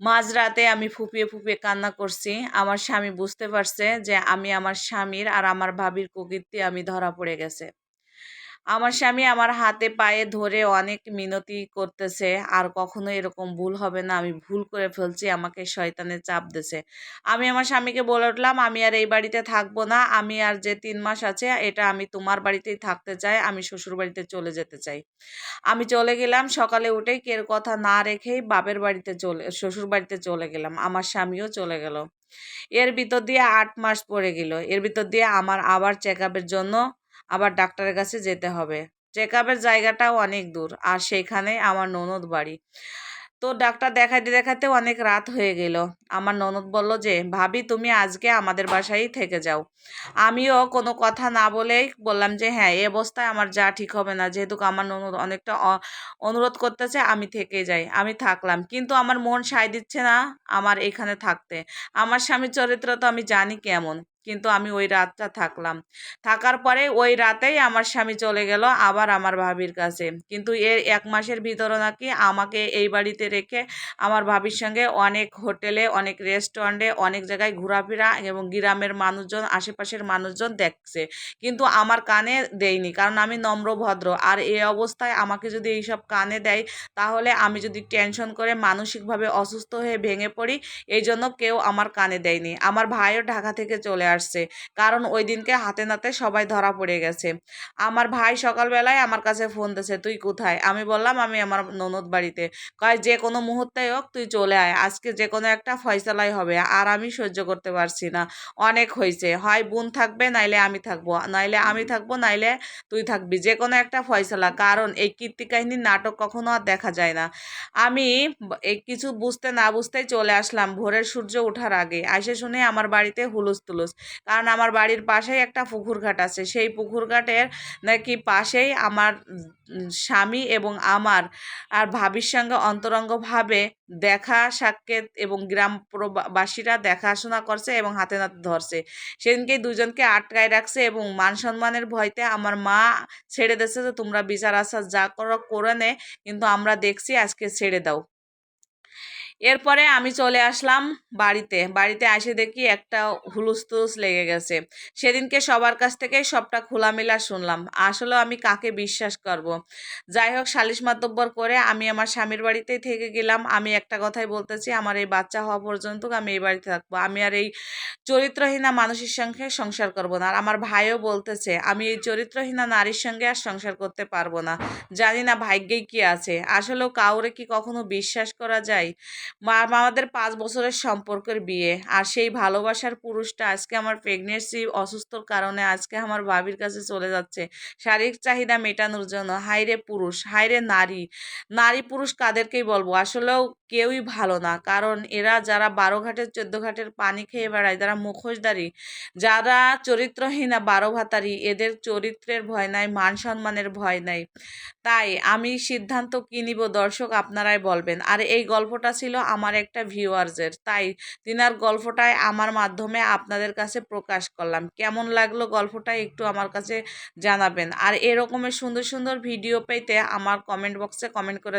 মাঝরাতে আমি ফুপিয়ে ফুপিয়ে কান্না করছি। আমার স্বামী বুঝতে পারছে যে আমি আমার স্বামীর আর আমার ভাবির কুকীর্তি আমি ধরা পড়ে গেছে। আমার স্বামী আমার হাতে পায়ে ধরে অনেক মিনতি করতেছে, আর কখনো এরকম ভুল হবে না। আমি ভুল করে ফেলছি, আমাকে শয়তানে চাপ দিছে। আমি আমার স্বামীকে বলে উঠলাম, আমি আর এই বাড়িতে থাকব না, আমি আর যে তিন মাস আছে, এটা আমি তোমার বাড়িতেই থাকতে চাই, আমি শ্বশুর বাড়িতে চলে যেতে চাই। আমি চলে গেলাম, সকালে উঠেই কের কথা না রেখেই বাপের বাড়িতে চলে, শ্বশুর বাড়িতে চলে গেলাম, আমার স্বামীও চলে গেল। এর ভিতর দিয়ে আট মাস পড়ে গেল, এর ভিতর দিয়ে আমার আবার চেক জন্য আবার ডাক্তারের কাছে যেতে হবে। চেক আপের জায়গাটাও অনেক দূর, আর সেইখানে আমার ননদ বাড়ি। তো ডাক্তার দেখাইতে দেখাইতে অনেক রাত হয়ে গেল। আমার ননদ বলল যে, ভাবি, তুমি আজকে আমাদের বাসায় থেকে যাও। আমিও কোনো কথা না বলেই বললাম যে হ্যাঁ এই অবস্থায় আমার যা ঠিক হবে না। যেহেতু আমার ননদ অনেকটা অনুরোধ করতেছে, আমি থেকে যাই। আমি থাকলাম। কিন্তু আমার মন সায় দিচ্ছে না আমার এখানে থাকতে। আমার স্বামীর চরিত্র তো আমি জানি কেমন। কিন্তু আমি ওই রাতটা থাকলাম। থাকার পরে ওই রাতেই আমার স্বামী চলে গেল আবার আমার ভাবির কাছে। কিন্তু এর এক মাসের ভিতরে নাকি আমাকে এই বাড়িতে রেখে আমার ভাবির সঙ্গে অনেক হোটেলে, অনেক রেস্টুরেন্টে, অনেক জায়গায় ঘোরাফেরা এবং গ্রামের মানুষজন, আশেপাশের মানুষজন দেখছে। কিন্তু আমার কানে দেয়নি কারণ আমি নম্র, ভদ্র। আর এই অবস্থায় আমাকে যদি এইসব কানে দেয় তাহলে আমি যদি টেনশন করে মানসিকভাবে অসুস্থ হয়ে ভেঙে পড়ি, এই জন্য কেউ আমার কানে দেয়নি। আমার ভাইও ঢাকা থেকে চলে আসছে। কারণ ওই দিনকে হাতে নাতে সবাই ধরা পড়ে গেছে। আমার ভাই সকালবেলায় আমার কাছে ফোন দিয়েছে তুই কোথায়? আমি বললাম আমি আমার ননদ বাড়িতে। কয় যে কোনো মুহূর্তে হোক তুই চলে আয়। আজকে যে কোনো একটা ফয়সালাই হবে আর আমি সহ্য করতে পারছি না। অনেক হয়েছে। হয় বোন থাকবে নাইলে আমি থাকব। নাইলে আমি থাকব নাইলে তুই থাকবি। যে কোনো একটা ফয়সালা। কারণ এই কীর্তি কাহিনীর নাটক কখনো আর দেখা যায় না। আমি এই কিছু বুঝতে না বুঝতেই চলে আসলাম ভোরের সূর্য ওঠার আগে। আসে শুনে আমার বাড়িতে হুলুস তুলুস কারণ আমার বাড়ির পাশেই একটা পুকুর ঘাট আছে। সেই পুকুর ঘাটের নাকি পাশেই আমার স্বামী এবং আমার আর ভাবির সঙ্গে অন্তরঙ্গভাবে দেখা সাক্ষেত এবং গ্রাম বাসীরা দেখাশোনা করছে এবং হাতে নাতে ধরছে। সেদিনকে দুজনকে আটকায় রাখছে এবং মান সম্মানের ভয়তে আমার মা ছেড়ে দিয়েছে যে, তোমরা বিচার আচার যা করো, করে নে, কিন্তু আমরা দেখছি আজকে ছেড়ে দাও। এরপরে আমি চলে আসলাম বাড়িতে। বাড়িতে এসে দেখি একটা হুলুস তুলুস লেগে গেছে। সেদিনকে সবার কাছ থেকে সবটা খোলামেলা শুনলাম। আসলে আমি কাকে বিশ্বাস করব। যাই হোক, সালিশ মাতব্বর করে আমি আমার স্বামীর বাড়িতেই থেকে গেলাম। আমি একটা কথাই বলতেছি, আমার এই বাচ্চা হওয়া পর্যন্ত আমি এই বাড়িতে থাকব। আমি আর এই চরিত্রহীনা মানুষের সঙ্গে সংসার করব না। আর আমার ভাইও বলতেছে, আমি এই চরিত্রহীনা নারীর সঙ্গে আর সংসার করতে পারব না। জানি না ভাগ্যেই কি আছে। আসলেও কাউরে কি কখনো বিশ্বাস করা যায়? আমাদের পাঁচ বছরের সম্পর্কের বিয়ে। আর সেই ভালোবাসার পুরুষটা আজকে আমার প্রেগনেন্সি অসুস্থর কারণে আজকে আমার ভাবির কাছে চলে যাচ্ছে। শারীরিক চাহিদা মেটানোর জন্য। হাইরে পুরুষ হাইরে নারী। নারী পুরুষ কাদেরকেই বলব? আসলেও কেউই ভালো না। কারণ এরা যারা বারো ঘাটের, চোদ্দ ঘাটের পানি খেয়ে বেড়ায়, যারা মুখোশদারি যারা চরিত্রহীনা বারো ভাতারি, এদের চরিত্রের ভয় নাই, মান সম্মানের ভয় নাই। তাই আমি সিদ্ধান্ত কি নিব দর্শক আপনারাই বলবেন। আর এই গল্পটা ছিল আমার একটা ভিউয়ার্সের। তাই তিনার গল্পটাই আমার মাধ্যমে আপনাদের কাছে প্রকাশ করলাম। কেমন লাগল গল্পটা একটু আমার কাছে জানাবেন। আর এরকমের সুন্দর সুন্দর ভিডিও পেতে আমার কমেন্ট বক্সে কমেন্ট করে